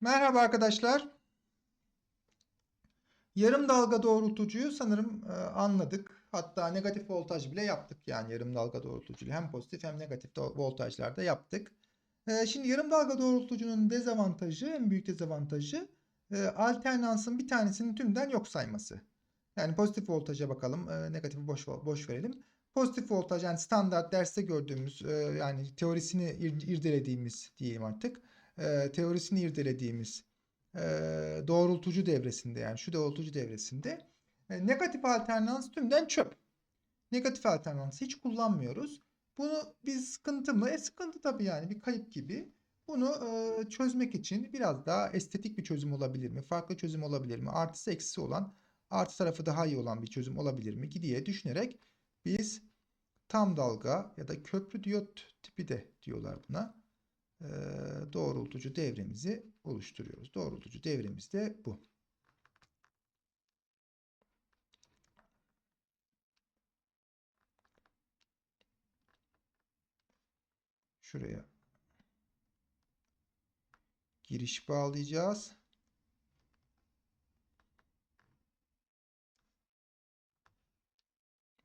Merhaba arkadaşlar. Yarım dalga doğrultucuyu sanırım e, anladık. Hatta negatif voltaj bile yaptık. Yani yarım dalga doğrultucuyu hem pozitif hem negatif voltajlarda yaptık. E, şimdi yarım dalga doğrultucunun dezavantajı, en büyük dezavantajı e, alternansın bir tanesinin tümden yok sayması. Yani pozitif voltaja bakalım, e, negatifi boş boş verelim. Pozitif voltaj yani standart derste gördüğümüz e, yani teorisini ir- irdelediğimiz diyeyim artık e, teorisini irdelediğimiz e, doğrultucu devresinde yani şu doğrultucu devresinde e, negatif alternans tümden çöp. Negatif alternansı hiç kullanmıyoruz. Bunu biz sıkıntı mı? E sıkıntı tabii yani bir kayıp gibi. Bunu e, çözmek için biraz daha estetik bir çözüm olabilir mi? Farklı çözüm olabilir mi? Artısı eksisi olan, artı tarafı daha iyi olan bir çözüm olabilir mi? ki diye düşünerek biz tam dalga ya da köprü diyot tipi de diyorlar buna doğrultucu devremizi oluşturuyoruz. Doğrultucu devremiz de bu. Şuraya giriş bağlayacağız.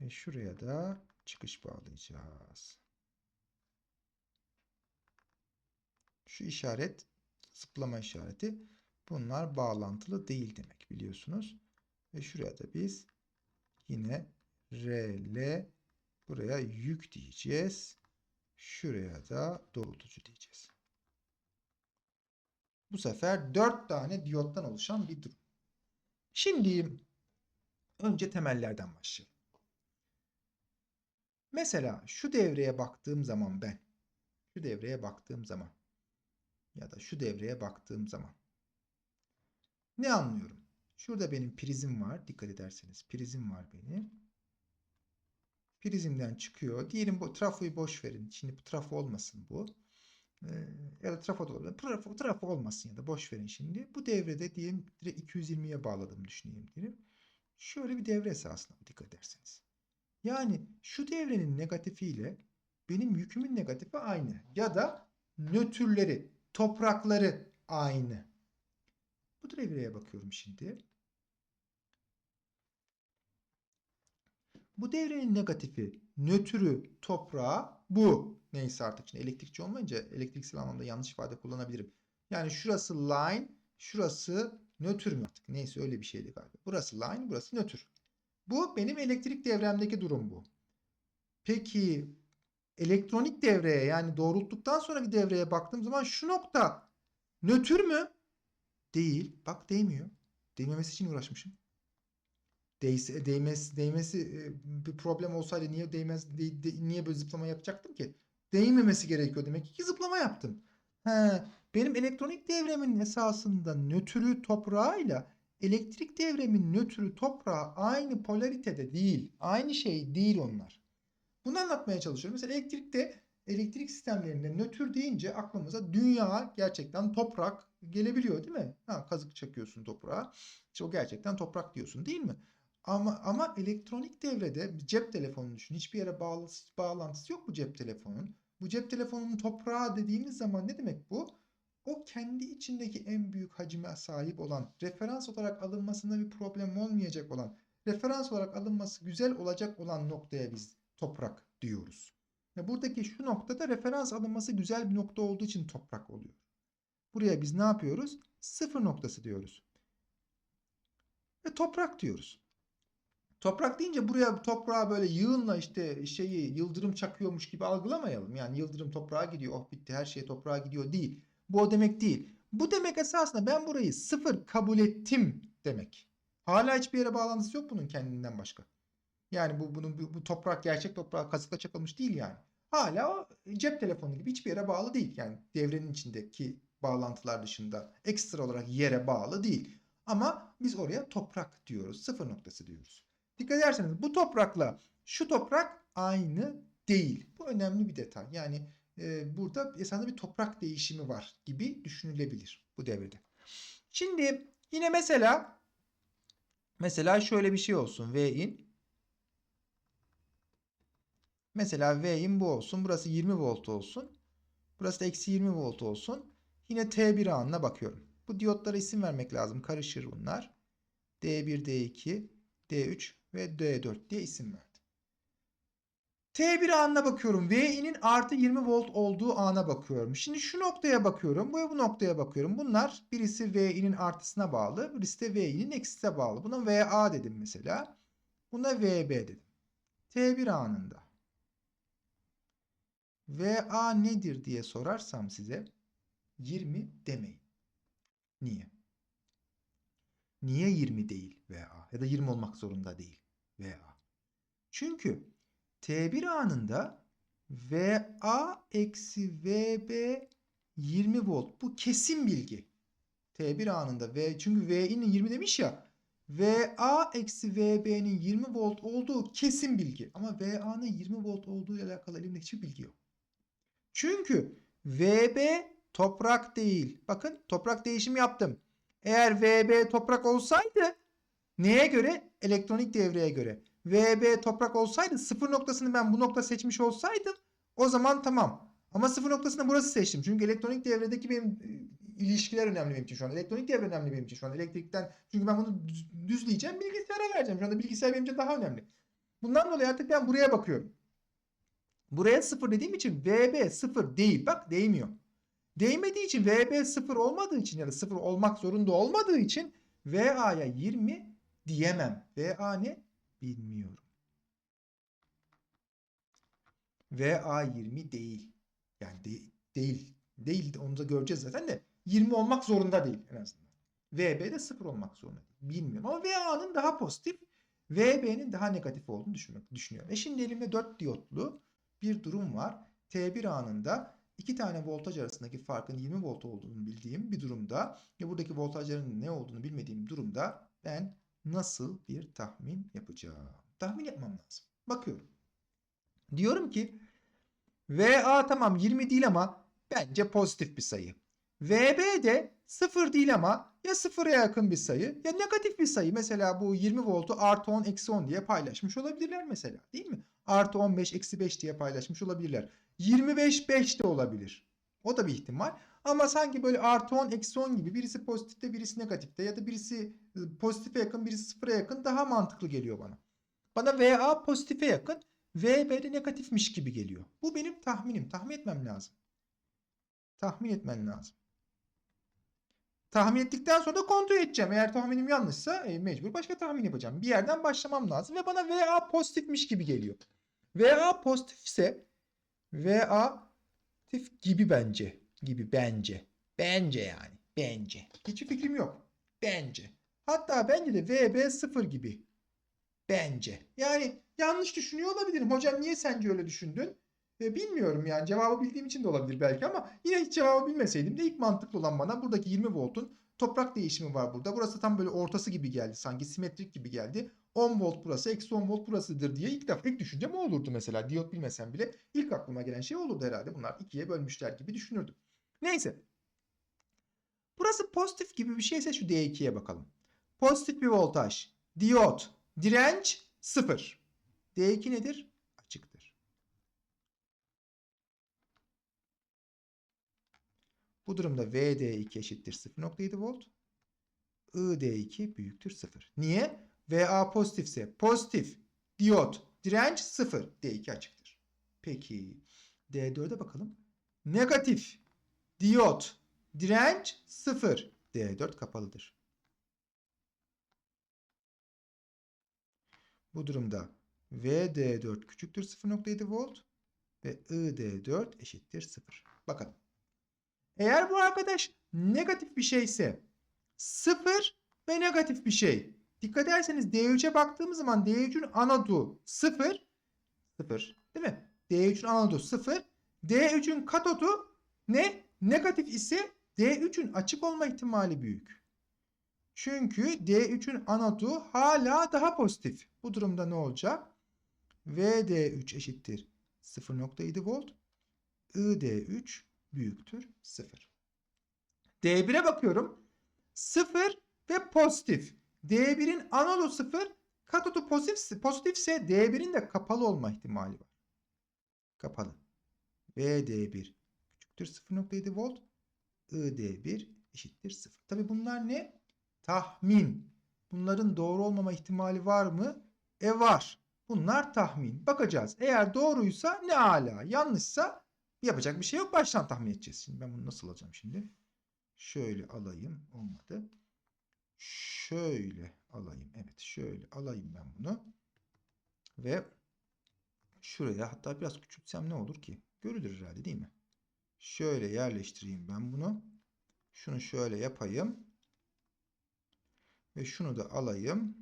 Ve şuraya da çıkış bağlayacağız. Şu işaret zıplama işareti. Bunlar bağlantılı değil demek biliyorsunuz. Ve şuraya da biz yine RL buraya yük diyeceğiz. Şuraya da doğrultucu diyeceğiz. Bu sefer 4 tane diyottan oluşan bir durum. Şimdi önce temellerden başlayalım. Mesela şu devreye baktığım zaman ben şu devreye baktığım zaman ya da şu devreye baktığım zaman ne anlıyorum? Şurada benim prizim var. Dikkat ederseniz prizim var benim. Prizimden çıkıyor. Diyelim bu trafoyu boş verin. Şimdi bu trafo olmasın bu. Ee, ya da trafo da olabilir. Trafo, trafo olmasın ya da boş verin şimdi. Bu devrede diyelim direkt 220'ye bağladığımı düşüneyim diyelim. Şöyle bir devre esasına dikkat ederseniz. Yani şu devrenin negatifiyle benim yükümün negatifi aynı. Ya da nötrleri, toprakları aynı. Bu devreye bakıyorum şimdi. Bu devrenin negatifi, nötrü, toprağı bu. Neyse artık şimdi elektrikçi olmayınca elektriksel anlamda yanlış ifade kullanabilirim. Yani şurası line, şurası nötr mü artık? Neyse öyle bir şeydi galiba. Burası line, burası nötr. Bu benim elektrik devremdeki durum bu. Peki elektronik devreye yani doğrulttuktan sonraki devreye baktığım zaman şu nokta nötr mü? Değil. Bak değmiyor. Değmemesi için uğraşmışım. Değse, değmesi, değmesi bir problem olsaydı niye değmez de- de- niye böyle zıplama yapacaktım ki? Değmemesi gerekiyor demek ki zıplama yaptım. He, benim elektronik devremin esasında nötrü toprağıyla elektrik devremin nötrü toprağı aynı polaritede değil. Aynı şey değil onlar. Bunu anlatmaya çalışıyorum. Mesela elektrikte elektrik sistemlerinde nötr deyince aklımıza dünya gerçekten toprak gelebiliyor değil mi? Ha, kazık çakıyorsun toprağa. İşte o gerçekten toprak diyorsun değil mi? Ama ama elektronik devrede cep telefonu düşün. Hiçbir yere bağlı, bağlantısı yok bu cep telefonun. Bu cep telefonunun toprağı dediğimiz zaman ne demek bu? O kendi içindeki en büyük hacime sahip olan, referans olarak alınmasında bir problem olmayacak olan, referans olarak alınması güzel olacak olan noktaya biz toprak diyoruz. Buradaki şu noktada referans alınması güzel bir nokta olduğu için toprak oluyor. Buraya biz ne yapıyoruz? Sıfır noktası diyoruz. Ve toprak diyoruz. Toprak deyince buraya toprağa böyle yığınla işte şeyi yıldırım çakıyormuş gibi algılamayalım. Yani yıldırım toprağa gidiyor. Oh bitti her şey toprağa gidiyor değil. Bu o demek değil. Bu demek esasında ben burayı sıfır kabul ettim demek. Hala hiçbir yere bağlantısı yok bunun kendinden başka. Yani bu bunun bu, bu toprak gerçek toprağa kazıkla çakılmış değil yani. Hala o cep telefonu gibi hiçbir yere bağlı değil. Yani devrenin içindeki bağlantılar dışında ekstra olarak yere bağlı değil. Ama biz oraya toprak diyoruz. Sıfır noktası diyoruz. Dikkat ederseniz bu toprakla şu toprak aynı değil. Bu önemli bir detay. Yani e, burada esasında bir toprak değişimi var gibi düşünülebilir bu devrede. Şimdi yine mesela mesela şöyle bir şey olsun. V in Mesela V'in bu olsun. Burası 20 volt olsun. Burası da eksi 20 volt olsun. Yine T1 anına bakıyorum. Bu diyotlara isim vermek lazım. Karışır bunlar. D1, D2, D3 ve D4 diye isim verdim. T1 anına bakıyorum. V'nin artı 20 volt olduğu ana bakıyorum. Şimdi şu noktaya bakıyorum. Bu bu noktaya bakıyorum. Bunlar birisi V'nin artısına bağlı. Birisi de V'nin eksisine bağlı. Buna VA dedim mesela. Buna VB dedim. T1 anında. VA nedir diye sorarsam size 20 demeyin. Niye? Niye 20 değil VA? Ya da 20 olmak zorunda değil VA. Çünkü T1 anında VA eksi VB 20 volt. Bu kesin bilgi. T1 anında V çünkü V'nin 20 demiş ya. VA eksi VB'nin 20 volt olduğu kesin bilgi. Ama VA'nın 20 volt olduğu ile alakalı elimde hiçbir bilgi yok. Çünkü VB toprak değil. Bakın toprak değişimi yaptım. Eğer VB toprak olsaydı neye göre? Elektronik devreye göre. VB toprak olsaydı sıfır noktasını ben bu nokta seçmiş olsaydım o zaman tamam. Ama sıfır noktasını burası seçtim. Çünkü elektronik devredeki benim e, ilişkiler önemli benim için şu an. Elektronik devre önemli benim için şu an. Elektrikten çünkü ben bunu düz- düzleyeceğim bilgisayara vereceğim. Şu anda bilgisayar benim için daha önemli. Bundan dolayı artık ben buraya bakıyorum. Buraya sıfır dediğim için VB sıfır değil. Bak değmiyor. Değmediği için VB sıfır olmadığı için ya da sıfır olmak zorunda olmadığı için VA'ya 20 diyemem. VA ne? Bilmiyorum. VA 20 değil. Yani de- değil. Değil. Onu da göreceğiz zaten de. 20 olmak zorunda değil en azından. VB de 0 olmak zorunda değil. Bilmiyorum. Ama VA'nın daha pozitif, VB'nin daha negatif olduğunu düşünmek, düşünüyorum. E şimdi elimde 4 diyotlu bir durum var. T1 anında iki tane voltaj arasındaki farkın 20 volt olduğunu bildiğim bir durumda ve buradaki voltajların ne olduğunu bilmediğim durumda ben nasıl bir tahmin yapacağım? Tahmin yapmam lazım. Bakıyorum. Diyorum ki VA tamam 20 değil ama bence pozitif bir sayı. VB de 0 değil ama ya 0'a yakın bir sayı ya negatif bir sayı. Mesela bu 20 voltu artı 10 eksi 10 diye paylaşmış olabilirler mesela değil mi? Artı 15 eksi 5 diye paylaşmış olabilirler. 25 5 de olabilir. O da bir ihtimal. Ama sanki böyle artı 10 eksi 10 gibi birisi pozitifte birisi negatifte ya da birisi e, pozitife yakın birisi sıfıra yakın daha mantıklı geliyor bana. Bana VA pozitife yakın VB de negatifmiş gibi geliyor. Bu benim tahminim. Tahmin etmem lazım. Tahmin etmen lazım. Tahmin ettikten sonra da kontrol edeceğim. Eğer tahminim yanlışsa e, mecbur başka tahmin yapacağım. Bir yerden başlamam lazım ve bana VA pozitifmiş gibi geliyor. VA pozitifse VA pozitif gibi bence. Gibi bence. Bence yani. Bence. Hiçbir fikrim yok. Bence. Hatta bence de VB 0 gibi. Bence. Yani yanlış düşünüyor olabilirim. Hocam niye sence öyle düşündün? E, bilmiyorum yani cevabı bildiğim için de olabilir belki ama yine hiç cevabı bilmeseydim de ilk mantıklı olan bana buradaki 20 voltun toprak değişimi var burada. Burası tam böyle ortası gibi geldi sanki simetrik gibi geldi. 10 volt burası eksi 10 volt burasıdır diye ilk defa ilk düşüncem o olurdu mesela. Diyot bilmesem bile ilk aklıma gelen şey olurdu herhalde. Bunlar ikiye bölmüşler gibi düşünürdüm. Neyse. Burası pozitif gibi bir şeyse şu D2'ye bakalım. Pozitif bir voltaj. Diyot. Direnç 0. D2 nedir? Açıktır. Bu durumda VD2 eşittir 0.7 volt. ID2 büyüktür 0. Niye? VA pozitifse pozitif diyot direnç 0. D2 açıktır. Peki D4'e bakalım. Negatif diyot direnç 0. D4 kapalıdır. Bu durumda VD4 küçüktür 0.7 volt ve ID4 eşittir 0. Bakalım. Eğer bu arkadaş negatif bir şeyse 0 ve negatif bir şey. Dikkat ederseniz D3'e baktığımız zaman D3'ün anodu 0 0 değil mi? D3'ün anodu 0. D3'ün katodu ne? Negatif ise D3'ün açık olma ihtimali büyük. Çünkü D3'ün anodu hala daha pozitif. Bu durumda ne olacak? VD3 eşittir 0.7 volt. ID3 büyüktür 0. D1'e bakıyorum. 0 ve pozitif. D1'in anodu 0, katodu pozitif, pozitifse D1'in de kapalı olma ihtimali var. Kapalı. VD1 küçüktür 0.7 volt. ID1 eşittir 0. Tabi bunlar ne? Tahmin. Bunların doğru olmama ihtimali var mı? E var. Bunlar tahmin. Bakacağız. Eğer doğruysa ne ala. Yanlışsa yapacak bir şey yok. Baştan tahmin edeceğiz. Şimdi ben bunu nasıl alacağım şimdi? Şöyle alayım. Olmadı. Şöyle alayım. Evet şöyle alayım ben bunu. Ve şuraya hatta biraz küçültsem ne olur ki? Görülür herhalde değil mi? Şöyle yerleştireyim ben bunu. Şunu şöyle yapayım. Ve şunu da alayım.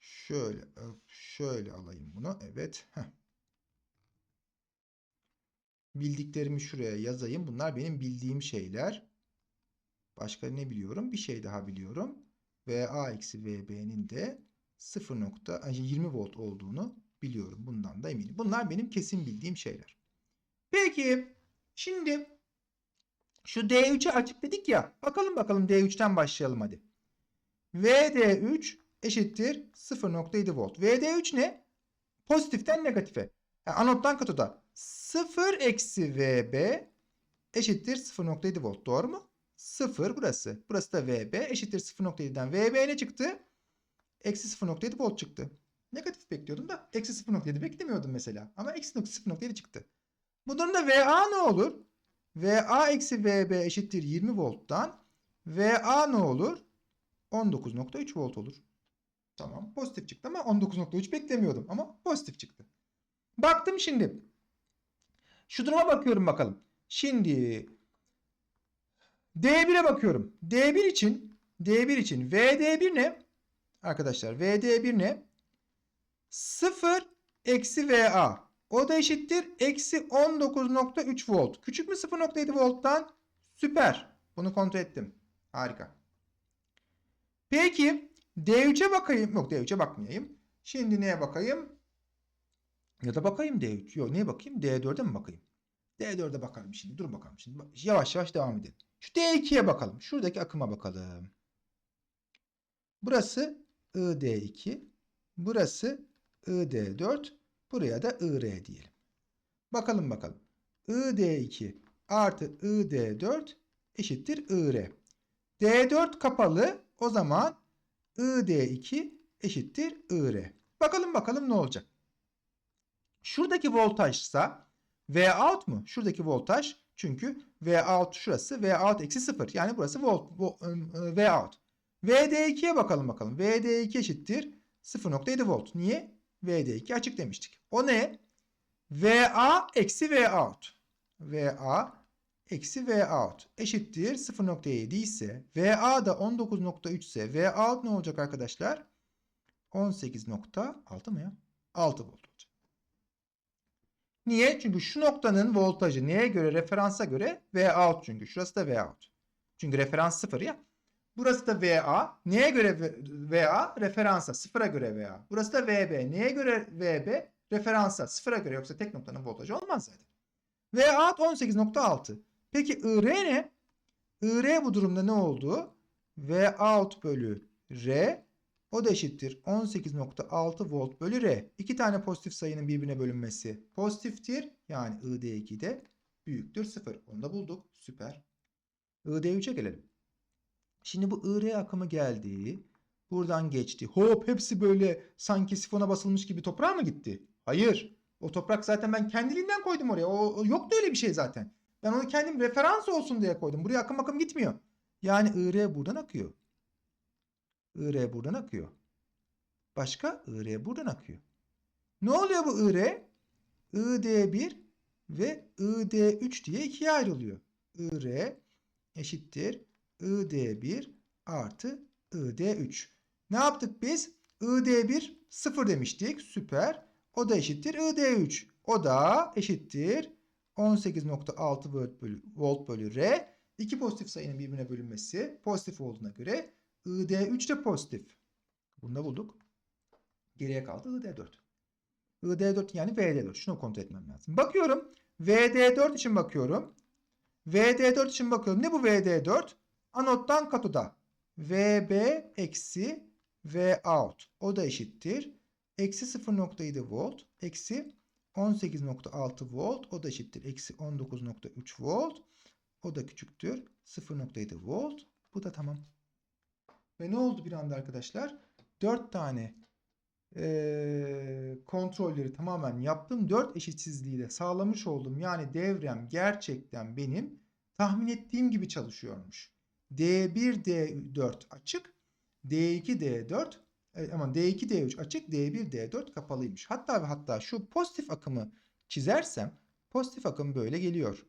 Şöyle şöyle alayım bunu. Evet. Heh. Bildiklerimi şuraya yazayım. Bunlar benim bildiğim şeyler. Başka ne biliyorum? Bir şey daha biliyorum. VA eksi VB'nin de 0.20 volt olduğunu biliyorum. Bundan da eminim. Bunlar benim kesin bildiğim şeyler. Peki şimdi şu D3'ü açık dedik ya. Bakalım bakalım D3'ten başlayalım hadi. VD3 eşittir 0.7 volt. VD3 ne? Pozitiften negatife. Yani anottan katoda 0 eksi VB eşittir 0.7 volt. Doğru mu? 0 burası. Burası da VB eşittir 0.7'den. VB ne çıktı? Eksi 0.7 volt çıktı. Negatif bekliyordum da eksi 0.7 beklemiyordum mesela. Ama eksi 0.7 çıktı. Bu durumda VA ne olur? VA eksi VB eşittir 20 volttan. VA ne olur? 19.3 volt olur. Tamam pozitif çıktı ama 19.3 beklemiyordum ama pozitif çıktı. Baktım şimdi. Şu duruma bakıyorum bakalım. Şimdi D1'e bakıyorum. D1 için D1 için VD1 ne? Arkadaşlar VD1 ne? 0 eksi VA. O da eşittir. Eksi 19.3 volt. Küçük mü 0.7 volttan? Süper. Bunu kontrol ettim. Harika. Peki D3'e bakayım. Yok D3'e bakmayayım. Şimdi neye bakayım? Ya da bakayım D3. Yok neye bakayım? D4'e mi bakayım? D4'e bakalım şimdi. Dur bakalım şimdi. Yavaş yavaş devam edelim. Şu D2'ye bakalım. Şuradaki akıma bakalım. Burası ID2. Burası ID4. Buraya da IR diyelim. Bakalım bakalım. ID2 artı ID4 eşittir IR. D4 kapalı. O zaman ID2 eşittir IR. Bakalım bakalım ne olacak. Şuradaki voltajsa V out mu? Şuradaki voltaj çünkü V out şurası V out eksi 0. Yani burası volt, V out. VD2'ye bakalım bakalım. VD2 eşittir 0.7 volt. Niye? VD2 açık demiştik. O ne? VA eksi V out. VA eksi V out eşittir 0.7 ise VA da 19.3 ise V out ne olacak arkadaşlar? 18.6 mı ya? 6 volt. Niye? Çünkü şu noktanın voltajı neye göre? Referansa göre V out çünkü. Şurası da V out. Çünkü referans 0 ya. Burası da VA. Neye göre VA? Referansa. Sıfıra göre VA. Burası da VB. Neye göre VB? Referansa. Sıfıra göre yoksa tek noktanın voltajı olmaz zaten. VA 18.6. Peki IR ne? IR bu durumda ne oldu? V out bölü R o da eşittir 18.6 volt bölü R. İki tane pozitif sayının birbirine bölünmesi pozitiftir. Yani ID2'de büyüktür 0. Onu da bulduk. Süper. ID3'e gelelim. Şimdi bu IR akımı geldi. Buradan geçti. Hop hepsi böyle sanki sifona basılmış gibi toprağa mı gitti? Hayır. O toprak zaten ben kendiliğinden koydum oraya. O, o yoktu öyle bir şey zaten. Ben onu kendim referans olsun diye koydum. Buraya akım akım gitmiyor. Yani IR buradan akıyor. IR buradan akıyor. Başka IR buradan akıyor. Ne oluyor bu IR? ID1 ve ID3 diye ikiye ayrılıyor. IR eşittir ID1 artı ID3. Ne yaptık biz? ID1 0 demiştik. Süper. O da eşittir ID3. O da eşittir 18.6 volt bölü, volt bölü R. İki pozitif sayının birbirine bölünmesi pozitif olduğuna göre ID3 de pozitif. Bunu da bulduk. Geriye kaldı ID4. ID4 yani VD4. Şunu kontrol etmem lazım. Bakıyorum. VD4 için bakıyorum. VD4 için bakıyorum. Ne bu VD4? Anottan katoda. VB eksi V out. O da eşittir. Eksi 0.7 volt. Eksi 18.6 volt. O da eşittir. Eksi 19.3 volt. O da küçüktür. 0.7 volt. Bu da tamam. Ve ne oldu bir anda arkadaşlar? 4 tane eee, kontrolleri tamamen yaptım. 4 eşitsizliği de sağlamış oldum. Yani devrem gerçekten benim tahmin ettiğim gibi çalışıyormuş. D1, D4 açık. D2, D4 e, aman D2, D3 açık. D1, D4 kapalıymış. Hatta ve hatta şu pozitif akımı çizersem pozitif akım böyle geliyor.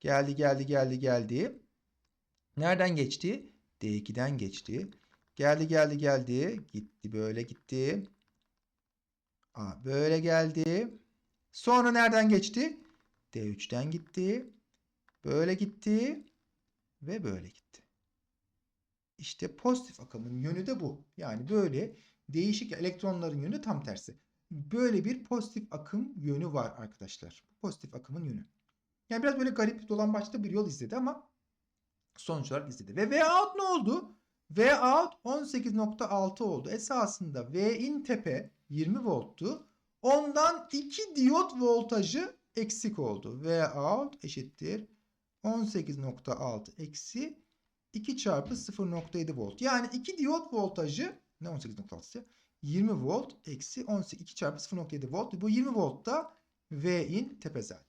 Geldi geldi geldi geldi. Nereden geçti? D2'den geçti. Geldi geldi geldi. Gitti böyle gitti. Aa, böyle geldi. Sonra nereden geçti? D3'ten gitti. Böyle gitti. Ve böyle gitti. İşte pozitif akımın yönü de bu. Yani böyle değişik elektronların yönü tam tersi. Böyle bir pozitif akım yönü var arkadaşlar. Pozitif akımın yönü. Yani biraz böyle garip dolambaçlı bir yol izledi ama sonuç olarak izledi. Ve V out ne oldu? V out 18.6 oldu. Esasında V in tepe 20 volttu. Ondan 2 diyot voltajı eksik oldu. V out eşittir 18.6 eksi 2 çarpı 0.7 volt. Yani 2 diyot voltajı ne 18.6 20 volt eksi 18 2 çarpı 0.7 volt. Bu 20 voltta V in tepe zaten.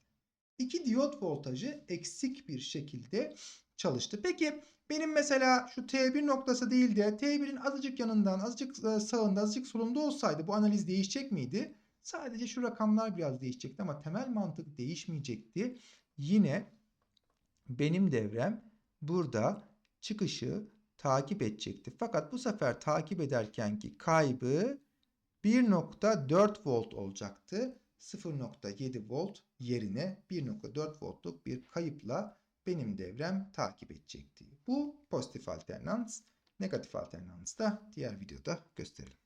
2 diyot voltajı eksik bir şekilde çalıştı. Peki benim mesela şu T1 noktası değil de T1'in azıcık yanından, azıcık e, sağında, azıcık solunda olsaydı bu analiz değişecek miydi? Sadece şu rakamlar biraz değişecekti ama temel mantık değişmeyecekti. Yine benim devrem burada çıkışı takip edecekti. Fakat bu sefer takip ederkenki kaybı 1.4 volt olacaktı. 0.7 volt yerine 1.4 voltluk bir kayıpla benim devrem takip edecekti. Bu pozitif alternans, negatif alternans da diğer videoda gösterelim.